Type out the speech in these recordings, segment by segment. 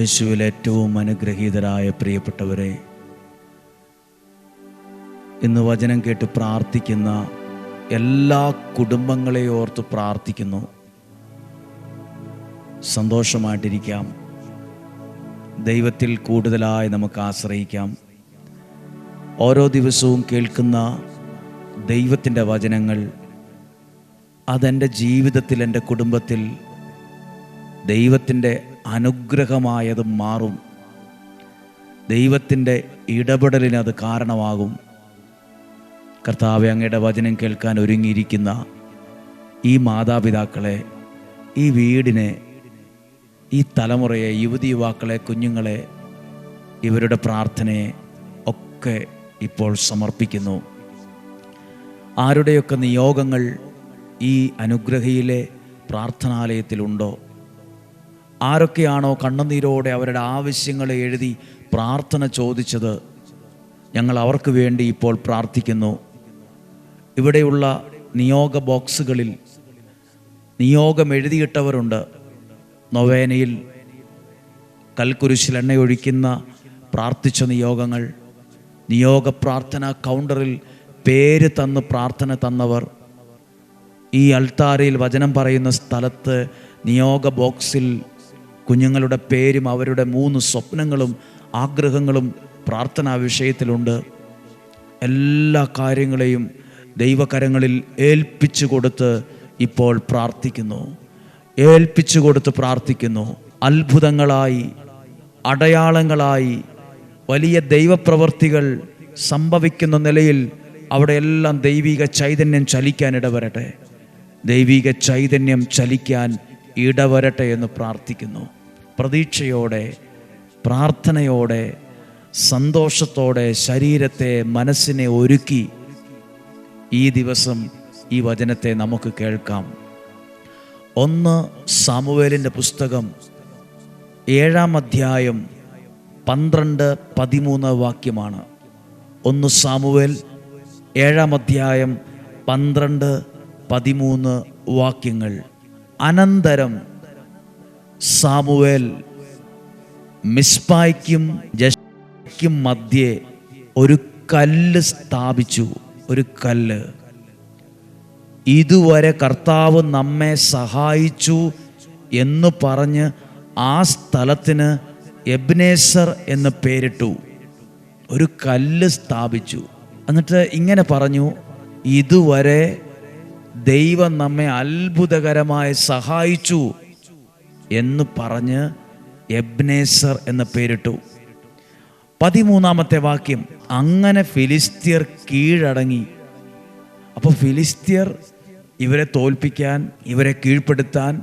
യേശുവിൽ ഏറ്റവും അനുഗ്രഹീതരായ പ്രിയപ്പെട്ടവരെ ഇന്ന് വചനം കേട്ട് പ്രാർത്ഥിക്കുന്ന എല്ലാ കുടുംബങ്ങളെയും ഓർത്ത് പ്രാർത്ഥിക്കുന്നു. സന്തോഷമായിട്ടിരിക്കാം. ദൈവത്തിൽ കൂടുതലായി നമുക്ക് ആശ്രയിക്കാം. ഓരോ ദിവസവും കേൾക്കുന്ന ദൈവത്തിന്റെ വചനങ്ങൾ അതെന്റെ ജീവിതത്തിൽ എന്റെ കുടുംബത്തിൽ ദൈവത്തിന്റെ അനുഗ്രഹമായത് മാറും. ദൈവത്തിന്റെ ഇടപെടലിന് അത് കാരണമാകും. കർത്താവ് അങ്ങയുടെ വചനം കേൾക്കാൻ ഒരുങ്ങിയിരിക്കുന്ന ഈ മാതാപിതാക്കളെ ഈ വീടിനെ ഈ തലമുറയെ യുവതി യുവാക്കളെ കുഞ്ഞുങ്ങളെ ഇവരുടെ പ്രാർത്ഥനയെ ഒക്കെ ഇപ്പോൾ സമർപ്പിക്കുന്നു. ആരുടെയൊക്കെ നിയോഗങ്ങൾ ഈ അനുഗ്രഹയിലെ പ്രാർത്ഥനാലയത്തിലുണ്ടോ? ആരൊക്കെയാണോ കണ്ണുനീരോടെ അവരുടെ ആവശ്യങ്ങൾ എഴുതി പ്രാർത്ഥന ചോദിച്ചത് ഞങ്ങൾ അവർക്ക് വേണ്ടി ഇപ്പോൾ പ്രാർത്ഥിക്കുന്നു. ഇവിടെയുള്ള നിയോഗ ബോക്സുകളിൽ നിയോഗം എഴുതിയിട്ടവരുണ്ട്. നൊവേനയിൽ കൽക്കുരിശിൽ എണ്ണയൊഴിക്കുന്ന പ്രാർത്ഥിച്ച നിയോഗങ്ങൾ നിയോഗ പ്രാർത്ഥന കൗണ്ടറിൽ പേര് തന്ന് പ്രാർത്ഥന തന്നവർ ഈ അൾത്താരയിൽ വചനം പറയുന്ന സ്ഥലത്ത് നിയോഗ ബോക്സിൽ കുഞ്ഞുങ്ങളുടെ പേരും അവരുടെ മൂന്ന് സ്വപ്നങ്ങളും ആഗ്രഹങ്ങളും പ്രാർത്ഥനാ വിഷയത്തിലുണ്ട്. എല്ലാ കാര്യങ്ങളെയും ദൈവകരങ്ങളിൽ ഏൽപ്പിച്ചു കൊടുത്ത് ഇപ്പോൾ പ്രാർത്ഥിക്കുന്നു. ഏൽപ്പിച്ചു കൊടുത്ത് പ്രാർത്ഥിക്കുന്നു. അത്ഭുതങ്ങളായി അടയാളങ്ങളായി വലിയ ദൈവപ്രവർത്തികൾ സംഭവിക്കുന്ന നിലയിൽ അവിടെയെല്ലാം ദൈവിക ചൈതന്യം ചലിക്കാൻ ഇടവരട്ടെ. ദൈവിക ചൈതന്യം ചലിക്കാൻ ഇടവരട്ടെ എന്ന് പ്രാർത്ഥിക്കുന്നു. പ്രതീക്ഷയോടെ പ്രാർത്ഥനയോടെ സന്തോഷത്തോടെ ശരീരത്തെ മനസ്സിനെ ഒരുക്കി ഈ ദിവസം ഈ വചനത്തെ നമുക്ക് കേൾക്കാം. ഒന്ന് സാമുവേലിന്റെ പുസ്തകം ഏഴാം അധ്യായം പന്ത്രണ്ട് പതിമൂന്ന് വാക്യമാണ്. ഒന്ന് സാമുവേൽ ഏഴാം അധ്യായം പന്ത്രണ്ട് പതിമൂന്ന് വാക്യങ്ങൾ. അനന്തരം സാമുവേൽ മിസ്പായ്ക്കും ജഷ്ക്കും മധ്യേ ഒരു കല്ല് സ്ഥാപിച്ചു. ഒരു കല്ല്. ഇതുവരെ കർത്താവ് നമ്മെ സഹായിച്ചു എന്ന് പറഞ്ഞ് ആ സ്ഥലത്തിന് എബ്നേസർ എന്ന് പേരിട്ടു. ഒരു കല്ല് സ്ഥാപിച്ചു. എന്നിട്ട് ഇങ്ങനെ പറഞ്ഞു ഇതുവരെ ദൈവം നമ്മെ അത്ഭുതകരമായി സഹായിച്ചു. എന്ന് പറഞ്ഞ് എബ്നേസർ എന്ന് പേരിട്ടു. പതിമൂന്നാമത്തെ വാക്യം അങ്ങനെ ഫിലിസ്തീർ കീഴടങ്ങി. അപ്പോൾ ഫിലിസ്തീർ ഇവരെ തോൽപ്പിക്കാൻ ഇവരെ കീഴ്പ്പെടുത്താൻ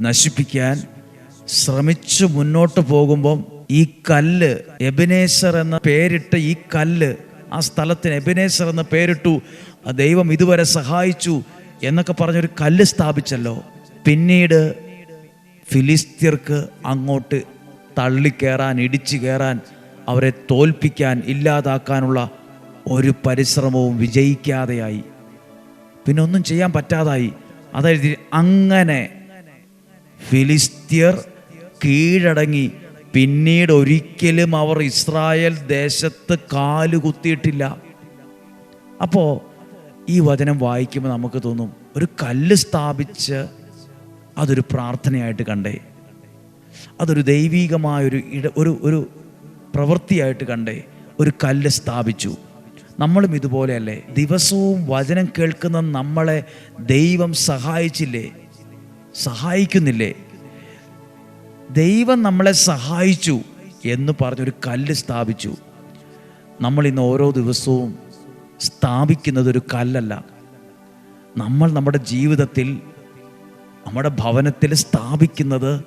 നശിപ്പിക്കാൻ ശ്രമിച്ചു മുന്നോട്ട് പോകുമ്പം ഈ കല്ല് എബിനേസർ എന്ന പേരിട്ട് ഈ കല്ല് ആ സ്ഥലത്തിന് എബിനേസർ എന്ന പേരിട്ടു ദൈവം ഇതുവരെ സഹായിച്ചു എന്നൊക്കെ പറഞ്ഞൊരു കല്ല് സ്ഥാപിച്ചല്ലോ. പിന്നീട് ഫിലിസ്തീർക്ക് അങ്ങോട്ട് തള്ളിക്കയറാൻ ഇടിച്ചു കയറാൻ അവരെ തോൽപ്പിക്കാൻ ഇല്ലാതാക്കാനുള്ള ഒരു പരിശ്രമവും വിജയിക്കാതെയായി. പിന്നെ ഒന്നും ചെയ്യാൻ പറ്റാതായി. അതായത് അങ്ങനെ ഫിലിസ്ത്യർ കീഴടങ്ങി. പിന്നീട് ഒരിക്കലും അവർ ഇസ്രായേൽ ദേശത്ത് കാലുകുത്തിയിട്ടില്ല അപ്പോൾ ഈ വചനം വായിക്കുമ്പോൾ നമുക്ക് തോന്നും ഒരു കല്ല് സ്ഥാപിച്ച് അതൊരു പ്രാർത്ഥനയായിട്ട് കണ്ടേ. അതൊരു ദൈവീകമായൊരു ഇട ഒരു ഒരു പ്രവൃത്തിയായിട്ട് കണ്ടേ. ഒരു കല്ല് സ്ഥാപിച്ചു. നമ്മളും ഇതുപോലെയല്ലേ? ദിവസവും വചനം കേൾക്കുന്ന നമ്മളെ ദൈവം സഹായിച്ചില്ലേ? സഹായിക്കുന്നില്ലേ? ദൈവം നമ്മളെ സഹായിച്ചു എന്ന് പറഞ്ഞൊരു കല്ല് സ്ഥാപിച്ചു. നമ്മൾ ഇന്ന് ഓരോ ദിവസവും സ്ഥാപിക്കുന്നത് ഒരു കല്ലല്ല. നമ്മൾ നമ്മുടെ ജീവിതത്തിൽ നമ്മുടെ ഭവനത്തിൽ സ്ഥാപിക്കുന്നത്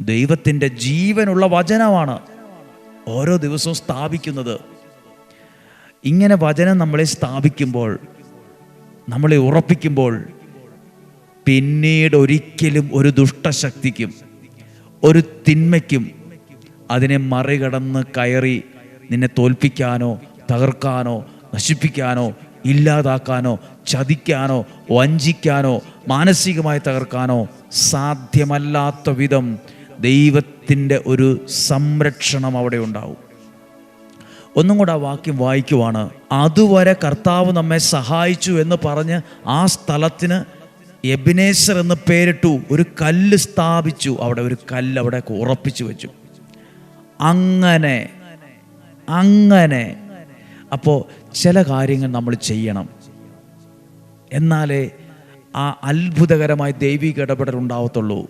ദൈവത്തിന്റെ ജീവനുള്ള വചനമാണ്. ഓരോ ദിവസവും സ്ഥാപിക്കുന്നത്. ഇങ്ങനെ വചനം നമ്മളെ സ്ഥാപിക്കുമ്പോൾ നമ്മളെ ഉറപ്പിക്കുമ്പോൾ പിന്നീട് ഒരിക്കലും ഒരു ദുഷ്ടശക്തിക്കും ഒരു തിന്മയ്ക്കും അതിനെ മറികടന്ന് കയറി നിന്നെ തോൽപ്പിക്കാനോ തകർക്കാനോ നശിപ്പിക്കാനോ ഇല്ലാതാക്കാനോ ചതിക്കാനോ വഞ്ചിക്കാനോ മാനസികമായി തകർക്കാനോ സാധ്യമല്ലാത്ത വിധം ദൈവത്തിന്റെ ഒരു സംരക്ഷണം അവിടെ ഉണ്ടാവും. ഒന്നും കൂടെ ആ വാക്യം വായിക്കുവാണ്. അതുവരെ കർത്താവ് നമ്മെ സഹായിച്ചു എന്ന് പറഞ്ഞ് ആ സ്ഥലത്തിന് എബിനേസർ എന്ന് പേരിട്ടു ഒരു കല്ല് സ്ഥാപിച്ചു. അവിടെ ഒരു കല്ല് അവിടെ ഉറപ്പിച്ചു വെച്ചു. അങ്ങനെ അങ്ങനെ. അപ്പോൾ ചില കാര്യങ്ങൾ നമ്മൾ ചെയ്യണം. എന്നാലേ ആ അത്ഭുതകരമായ ദൈവിക ഇടപെടൽ ഉണ്ടാവത്തുള്ളൂ.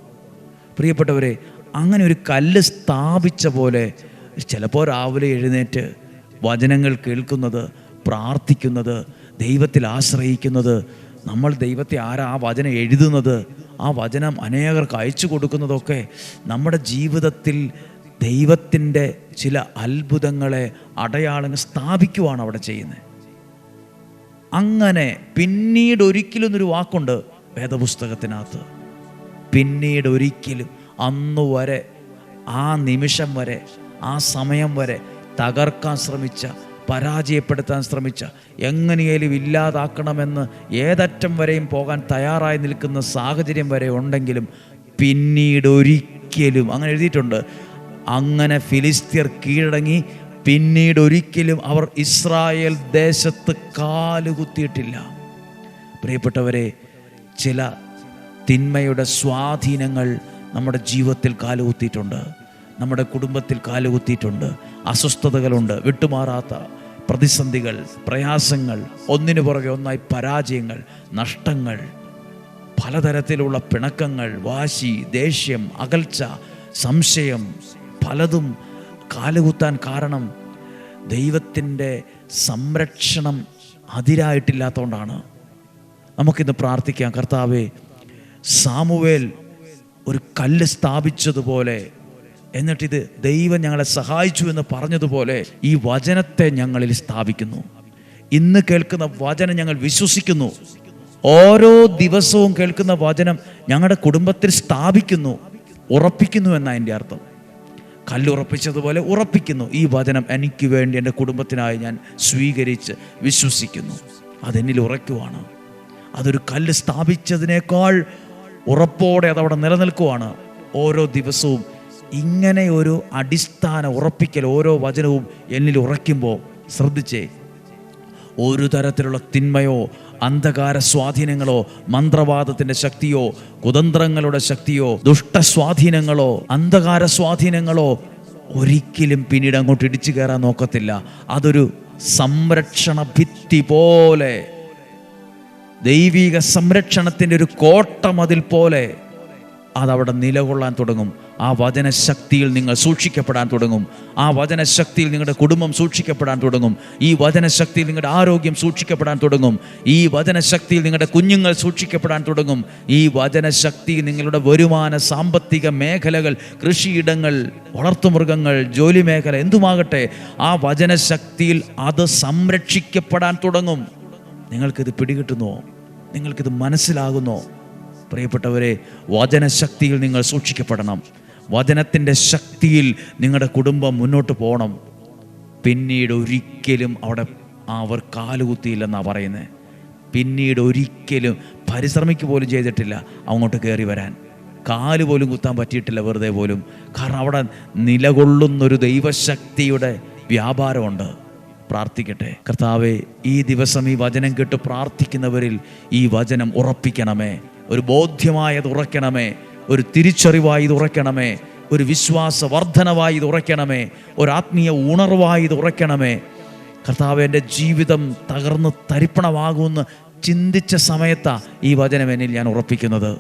പ്രിയപ്പെട്ടവരെ അങ്ങനെ ഒരു കല്ല് സ്ഥാപിച്ച പോലെ ചിലപ്പോൾ രാവിലെ എഴുന്നേറ്റ് വചനങ്ങൾ കേൾക്കുന്നത് പ്രാർത്ഥിക്കുന്നത് ദൈവത്തിൽ ആശ്രയിക്കുന്നത് നമ്മൾ ദൈവത്തെ ആരാ ആ വചനം എഴുതുന്നത് ആ വചനം അനേകർക്ക് അയച്ചു കൊടുക്കുന്നതൊക്കെ നമ്മുടെ ജീവിതത്തിൽ ദൈവത്തിന്റെ ചില അത്ഭുതങ്ങളെ അടയാളങ്ങൾ സ്ഥാപിക്കുവാണ് അവിടെ ചെയ്യുന്നത്. അങ്ങനെ പിന്നീട് ഒരിക്കലും എന്നൊരു വാക്കുണ്ട് വേദപുസ്തകത്തിനകത്ത്. പിന്നീട് ഒരിക്കലും അന്നു വരെ ആ നിമിഷം വരെ ആ സമയം വരെ തകർക്കാൻ ശ്രമിച്ച പരാജയപ്പെടുത്താൻ ശ്രമിച്ച എങ്ങനെയും ഇല്ലാതാക്കണമെന്ന് ഏതറ്റം വരെയും പോകാൻ തയ്യാറായി നിൽക്കുന്ന സാഹചര്യം വരെ ഉണ്ടെങ്കിലും പിന്നീട് ഒരിക്കലും അങ്ങനെ എഴുതിയിട്ടുണ്ട് അങ്ങനെ ഫിലിസ്തീർ കീഴടങ്ങി പിന്നീട് ഒരിക്കലും അവർ ഇസ്രായേൽ ദേശത്ത് കാലുകുത്തിയിട്ടില്ല പ്രിയപ്പെട്ടവരെ ചില തിന്മയുടെ സ്വാധീനങ്ങൾ നമ്മുടെ ജീവിതത്തിൽ കാലുകുത്തിയിട്ടുണ്ട് നമ്മുടെ കുടുംബത്തിൽ കാലുകുത്തിയിട്ടുണ്ട് അസ്വസ്ഥതകളുണ്ട് വിട്ടുമാറാത്ത പ്രതിസന്ധികൾ പ്രയാസങ്ങൾ ഒന്നിനു പുറകെ ഒന്നായി പരാജയങ്ങൾ നഷ്ടങ്ങൾ പലതരത്തിലുള്ള പിണക്കങ്ങൾ വാശി ദേഷ്യം അകൽച്ച സംശയം പലതും കാലുകുത്താൻ കാരണം ദൈവത്തിന്റെ സംരക്ഷണം അതിരായിട്ടില്ലാത്തതുകൊണ്ടാണ് നമുക്കിന്ന് പ്രാർത്ഥിക്കാം. കർത്താവെ സാമുവേൽ ഒരു കല്ല് സ്ഥാപിച്ചതുപോലെ എന്നിട്ടിത് ദൈവം ഞങ്ങളെ സഹായിച്ചു എന്ന് പറഞ്ഞതുപോലെ ഈ വചനത്തെ ഞങ്ങളിൽ സ്ഥാപിക്കുന്നു. ഇന്ന് കേൾക്കുന്ന വചനം ഞങ്ങൾ വിശ്വസിക്കുന്നു. ഓരോ ദിവസവും കേൾക്കുന്ന വചനം ഞങ്ങളുടെ കുടുംബത്തിൽ സ്ഥാപിക്കുന്നു ഉറപ്പിക്കുന്നു എന്നാണ് എന്റെ അർത്ഥം. കല്ലുറപ്പിച്ചതുപോലെ ഉറപ്പിക്കുന്നു. ഈ വചനം എനിക്ക് വേണ്ടി എന്റെ കുടുംബത്തിനായി ഞാൻ സ്വീകരിച്ച് വിശ്വസിക്കുന്നു. അതെന്നിൽ ഉറയ്ക്കുവാണ്. അതൊരു കല്ല് സ്ഥാപിച്ചതിനേക്കാൾ ഉറപ്പോടെ അതവിടെ നിലനിൽക്കുവാണ്. ഓരോ ദിവസവും ഇങ്ങനെ ഒരു അടിസ്ഥാന ഉറപ്പിക്കൽ ഓരോ വചനവും എന്നിൽ ഉറയ്ക്കുമ്പോൾ ശ്രദ്ധിച്ചേ ഒരു തരത്തിലുള്ള തിന്മയോ അന്ധകാര സ്വാധീനങ്ങളോ മന്ത്രവാദത്തിന്റെ ശക്തിയോ കുതന്ത്രങ്ങളുടെ ശക്തിയോ ദുഷ്ട സ്വാധീനങ്ങളോ അന്ധകാര സ്വാധീനങ്ങളോ ഒരിക്കലും പിന്നീട് അങ്ങോട്ട് ഇടിച്ചു കയറാൻ നോക്കത്തില്ല. അതൊരു സംരക്ഷണ ഭിത്തി പോലെ. ദൈവിക സംരക്ഷണത്തിന്റെ ഒരു കോട്ടമതിൽ പോലെ. അതവിടെ നിലകൊള്ളാൻ തുടങ്ങും. ആ വചനശക്തിയിൽ നിങ്ങൾ സൂക്ഷിക്കപ്പെടാൻ തുടങ്ങും. ആ വചനശക്തിയിൽ നിങ്ങളുടെ കുടുംബം സൂക്ഷിക്കപ്പെടാൻ തുടങ്ങും. ഈ വചനശക്തിയിൽ നിങ്ങളുടെ ആരോഗ്യം സൂക്ഷിക്കപ്പെടാൻ തുടങ്ങും. ഈ വചനശക്തിയിൽ നിങ്ങളുടെ കുഞ്ഞുങ്ങൾ സൂക്ഷിക്കപ്പെടാൻ തുടങ്ങും. ഈ വചനശക്തി നിങ്ങളുടെ വരുമാന സാമ്പത്തിക മേഖലകൾ കൃഷിയിടങ്ങൾ വളർത്തുമൃഗങ്ങൾ ജോലി മേഖല എന്തുമാകട്ടെ ആ വചനശക്തിയിൽ അത് സംരക്ഷിക്കപ്പെടാൻ തുടങ്ങും. നിങ്ങൾക്കിത് പിടികിട്ടുന്നോ? നിങ്ങൾക്കിത് മനസ്സിലാകുന്നോ? പ്രിയപ്പെട്ടവരെ വചനശക്തിയിൽ നിങ്ങൾ സൂക്ഷിക്കപ്പെടണം. വചനത്തിന്റെ ശക്തിയിൽ നിങ്ങളുടെ കുടുംബം മുന്നോട്ട് പോകണം. പിന്നീട് ഒരിക്കലും അവിടെ അവർ കാലുകുത്തിയില്ലെന്നാണ് പറയുന്നത് പിന്നീട് ഒരിക്കലും പരിശ്രമിക്ക് പോലും ചെയ്തിട്ടില്ല അങ്ങോട്ട് കയറി വരാൻ. കാൽ പോലും കുത്താൻ പറ്റിയിട്ടില്ല വെറുതെ പോലും. കാരണം അവിടെ നിലകൊള്ളുന്നൊരു ദൈവശക്തിയുടെ വ്യാപാരമുണ്ട്. പ്രാർത്ഥിക്കട്ടെ. കർത്താവെ ഈ ദിവസം ഈ വചനം കേട്ട് പ്രാർത്ഥിക്കുന്നവരിൽ ഈ വചനം ഉറപ്പിക്കണമേ. ഒരു ബോധ്യമായത് ഉറക്കണമേ ഒരു തിരിച്ചറിവായി തുറക്കണമേ ഒരു വിശ്വാസ വർധനവായി ഒരാത്മീയ ഒരു ആത്മീയ ഉണർവായി തുറക്കണമേ കർത്താവ് എന്റെ ജീവിതം തകർന്ന് തരിപ്പണമാകുമെന്ന് ചിന്തിച്ച സമയത്താണ് ഈ വചനം എന്നിൽ ഞാൻ ഉറപ്പിക്കുന്നത്.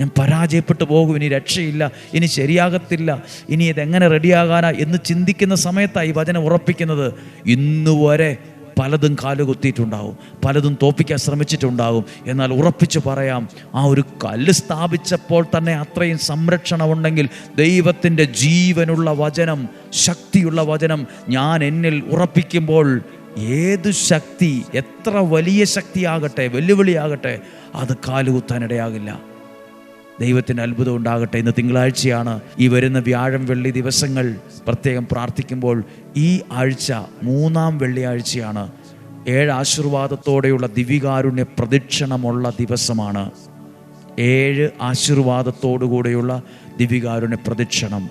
ഞാൻ പരാജയപ്പെട്ടു പോകും ഇനി രക്ഷയില്ല ഇനി ശരിയാകത്തില്ല ഇനി ഇതെങ്ങനെ റെഡിയാകാനാ എന്ന് ചിന്തിക്കുന്ന സമയത്താണ് ഈ വചനം ഉറപ്പിക്കുന്നത്. ഇന്നുവരെ പലതും കാലുകുത്തിയിട്ടുണ്ടാവും പലതും തോപ്പിക്കാൻ ശ്രമിച്ചിട്ടുണ്ടാവും. എന്നാൽ ഉറപ്പിച്ചു പറയാം ആ ഒരു കല്ല് സ്ഥാപിച്ചപ്പോൾ തന്നെ അത്രയും സംരക്ഷണം ഉണ്ടെങ്കിൽ ദൈവത്തിന്റെ ജീവനുള്ള വചനം ശക്തിയുള്ള വചനം ഞാൻ എന്നിൽ ഉറപ്പിക്കുമ്പോൾ ഏത് ശക്തി എത്ര വലിയ ശക്തിയാകട്ടെ വെല്ലുവിളിയാകട്ടെ അത് കാലുകുത്താനിടയാകില്ല ദൈവത്തിന് അത്ഭുതം ഉണ്ടാകട്ടെ ഇന്ന് തിങ്കളാഴ്ചയാണ് ഈ വരുന്ന വ്യാഴം വെള്ളി ദിവസങ്ങൾ പ്രത്യേകം പ്രാർത്ഥിക്കുമ്പോൾ ഈ ആഴ്ച മൂന്നാം വെള്ളിയാഴ്ചയാണ്. ഏഴ് ആശീർവാദത്തോടെയുള്ള ദിവികാരുണ്യ പ്രദക്ഷിണമുള്ള ദിവസമാണ്. ഏഴ് ആശീർവാദത്തോടുകൂടെയുള്ള ദിവികാരുണ്യ പ്രദക്ഷിണം.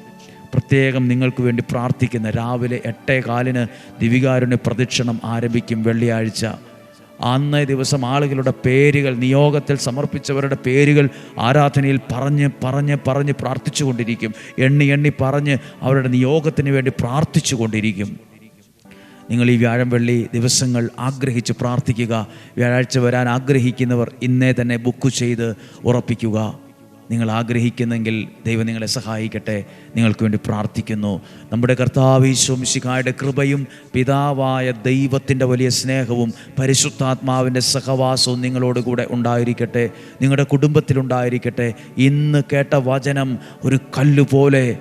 പ്രത്യേകം നിങ്ങൾക്ക് വേണ്ടി പ്രാർത്ഥിക്കുന്ന രാവിലെ എട്ടേ കാലിന് ദിവികാരുണ്യ പ്രദക്ഷിണം ആരംഭിക്കും വെള്ളിയാഴ്ച. അന്നേ ദിവസം ആളുകളുടെ പേരുകൾ നിയോഗത്തിൽ സമർപ്പിച്ചവരുടെ പേരുകൾ ആരാധനയിൽ പറഞ്ഞ് പറഞ്ഞ് പറഞ്ഞ് പ്രാർത്ഥിച്ചു കൊണ്ടിരിക്കും എണ്ണി എണ്ണി പറഞ്ഞ് അവരുടെ നിയോഗത്തിന് വേണ്ടി പ്രാർത്ഥിച്ചു കൊണ്ടിരിക്കും നിങ്ങൾ ഈ വ്യാഴം വെള്ളി ദിവസങ്ങൾ ആഗ്രഹിച്ച് പ്രാർത്ഥിക്കുക. വ്യാഴാഴ്ച വരാൻ ആഗ്രഹിക്കുന്നവർ ഇന്നേ തന്നെ ബുക്ക് ചെയ്ത് ഉറപ്പിക്കുക. നിങ്ങൾ ആഗ്രഹിക്കുന്നെങ്കിൽ ദൈവം നിങ്ങളെ സഹായിക്കട്ടെ. നിങ്ങൾക്ക് വേണ്ടി പ്രാർത്ഥിക്കുന്നു. നമ്മുടെ കർത്താവീശ്വംശികായുടെ കൃപയും പിതാവായ ദൈവത്തിന്റെ വലിയ സ്നേഹവും പരിശുദ്ധാത്മാവിന്റെ സഹവാസവും നിങ്ങളോടുകൂടെ ഉണ്ടായിരിക്കട്ടെ. നിങ്ങളുടെ കുടുംബത്തിലുണ്ടായിരിക്കട്ടെ ഇന്ന് കേട്ട വചനം ഒരു കല്ലുപോലെ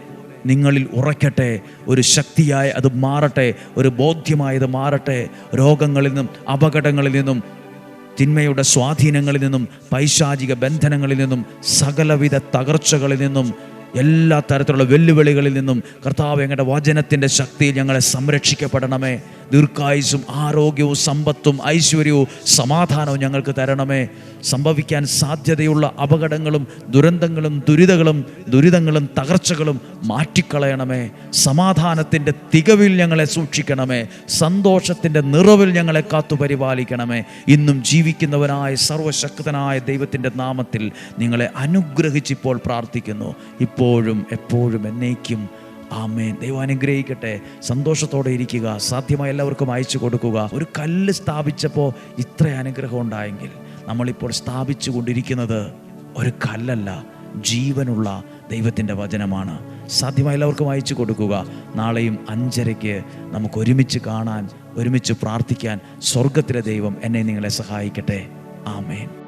നിങ്ങളിൽ ഉറയ്ക്കട്ടെ. ഒരു ശക്തിയായി അത് മാറട്ടെ. ഒരു ബോധ്യമായത് മാറട്ടെ. രോഗങ്ങളിൽ നിന്നും അപകടങ്ങളിൽ നിന്നും തിന്മയുടെ സ്വാധീനങ്ങളിൽ നിന്നും പൈശാചിക ബന്ധനങ്ങളിൽ നിന്നും സകലവിധ തകർച്ചകളിൽ നിന്നും എല്ലാ തരത്തിലുള്ള വെല്ലുവിളികളിൽ നിന്നും കർത്താവ് ഞങ്ങളുടെ വചനത്തിന്റെ ശക്തിയിൽ ഞങ്ങളെ സംരക്ഷിക്കപ്പെടണമേ. ദീർഘായുസും ആരോഗ്യവും സമ്പത്തും ഐശ്വര്യവും സമാധാനവും ഞങ്ങൾക്ക് തരണമേ. സംഭവിക്കാൻ സാധ്യതയുള്ള അപകടങ്ങളും ദുരന്തങ്ങളും ദുരിതകളും ദുരിതങ്ങളും തകർച്ചകളും മാറ്റിക്കളയണമേ. സമാധാനത്തിന്റെ തികവിൽ ഞങ്ങളെ സൂക്ഷിക്കണമേ. സന്തോഷത്തിന്റെ നിറവിൽ ഞങ്ങളെ കാത്തു പരിപാലിക്കണമേ. ഇന്നും ജീവിക്കുന്നവനായ സർവശക്തനായ ദൈവത്തിന്റെ നാമത്തിൽ നിങ്ങളെ അനുഗ്രഹിച്ചിപ്പോൾ പ്രാർത്ഥിക്കുന്നു. ഇപ്പോഴും എപ്പോഴും എന്നേക്കും ആമേൻ. ദൈവം അനുഗ്രഹിക്കട്ടെ. സന്തോഷത്തോടെ ഇരിക്കുക. സാധ്യമായ എല്ലാവർക്കും അയച്ചു കൊടുക്കുക. ഒരു കല്ല് സ്ഥാപിച്ചപ്പോൾ ഇത്ര അനുഗ്രഹം ഉണ്ടായെങ്കിൽ നമ്മളിപ്പോൾ സ്ഥാപിച്ചു കൊണ്ടിരിക്കുന്നത് ഒരു കല്ലല്ല ജീവനുള്ള ദൈവത്തിന്റെ വചനമാണ്. സാധ്യമായ എല്ലാവർക്കും അയച്ചു കൊടുക്കുക. നാളെയും അഞ്ചരയ്ക്ക് നമുക്ക് ഒരുമിച്ച് കാണാൻ ഒരുമിച്ച് പ്രാർത്ഥിക്കാൻ സ്വർഗത്തിലെ ദൈവം എന്നെ നിങ്ങളെ സഹായിക്കട്ടെ. ആമേൻ.